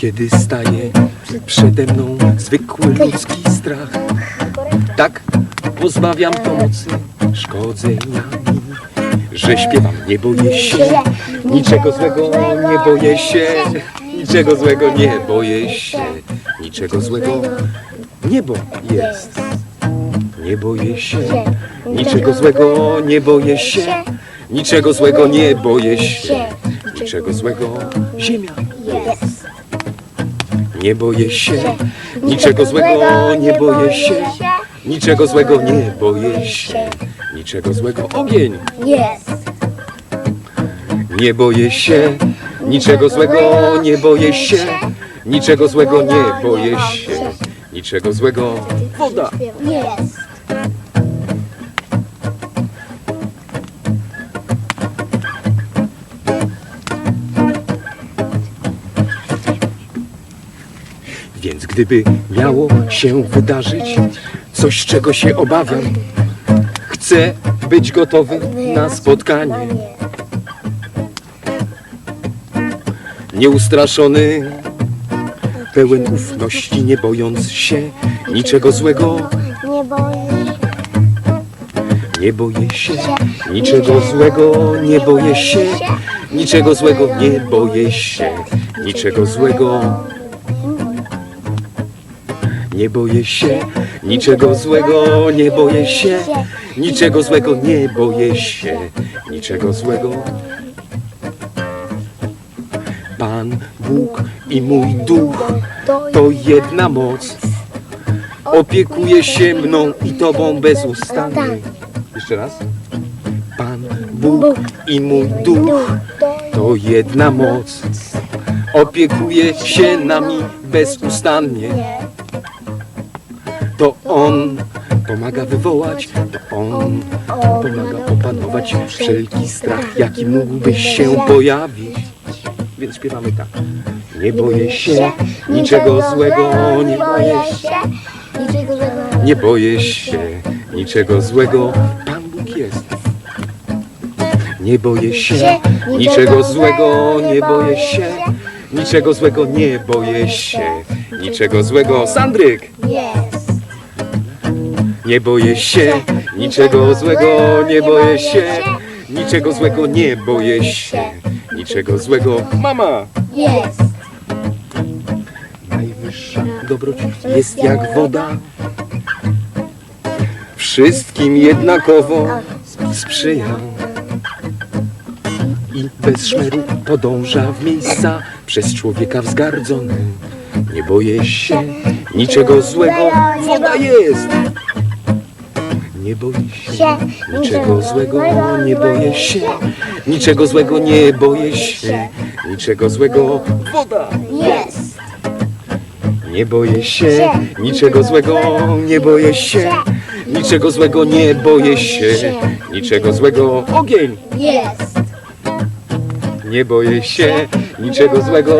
Kiedy staje przede mną zwykły ludzki strach. Tak pozbawiam pomocy szkodzeniami Że śpiewam, nie boję się Niczego złego nie boję się Niczego złego nie boję się Niczego złego. Niebo jest. Nie boję się Niczego złego nie boję się Niczego złego nie boję się Niczego złego. Ziemia Jest. Nie boję się, niczego złego nie boję się, niczego złego nie boję się, niczego złego ogień. Jest. Nie boję się, niczego złego nie boję się, niczego złego nie boję się, niczego złego woda. Jest. Więc gdyby miało się wydarzyć coś, czego się obawiam, chcę być gotowy na spotkanie. Nieustraszony, pełen ufności, nie bojąc się niczego złego, Nie boję się. nie boję się niczego złego, nie boję się niczego złego, nie boję się niczego złego. Nie boję się niczego złego, nie boję się niczego złego, nie boję się niczego złego. Pan Bóg i mój duch to jedna moc. Opiekuje się mną i tobą bezustannie. Jeszcze raz. Pan Bóg i mój duch to jedna moc. Opiekuje się nami bezustannie. To On pomaga wywołać, to On pomaga opanować wszelki strach, jaki mógłby się pojawić. Więc śpiewamy tak. Nie boję się niczego złego, nie boję się, Niczego złego. nie boję się niczego złego. Pan Bóg jest. Nie boję się niczego złego, nie boję się niczego złego, nie boję się niczego złego. Sandryk! Nie boję się niczego złego, nie boję się niczego złego, nie boję się niczego złego. Mama! Jest. Najwyższa dobroć jest jak woda. Wszystkim jednakowo sprzyja. I bez szmeru podąża w miejsca przez człowieka wzgardzone. Nie boję się niczego złego, woda jest. Nie boję się niczego złego, nie boję się niczego złego, nie boję się niczego złego, woda. Jest. Nie boję się niczego złego, nie boję się niczego złego, nie boję się niczego złego. Ogień! Jest. Nie boję się niczego złego,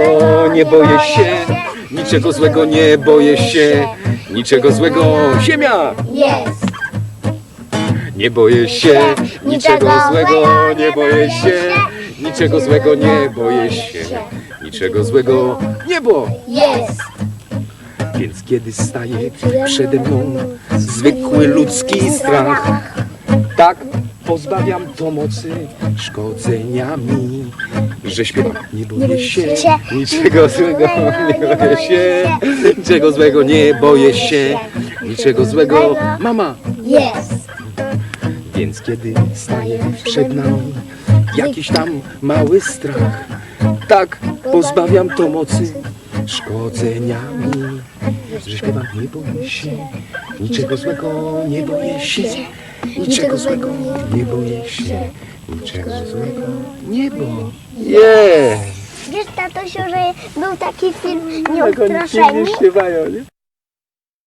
nie boję się niczego złego, nie boję się niczego złego. Ziemia! Jest. Nie boję się niczego złego, nie boję się niczego złego, nie boję się niczego złego. Niebo! Jest. Więc kiedy staje przede mną zwykły ludzki strach, tak pozbawiam to mocy szkodzeniami, że śpiewam. Nie boję się niczego złego, nie boję się niczego złego, nie boję się niczego złego. Mama! Jest. Więc kiedy staje przed nami jakiś tam mały strach, tak pozbawiam to mocy szkodzeniami. Że śpiewam, nie boję się, niczego złego nie boję się, niczego złego nie boję się, niczego złego nie boję. Yeah! Wiesz, tatusiu, że był taki film Nieustraszeni? śpiewają, nie?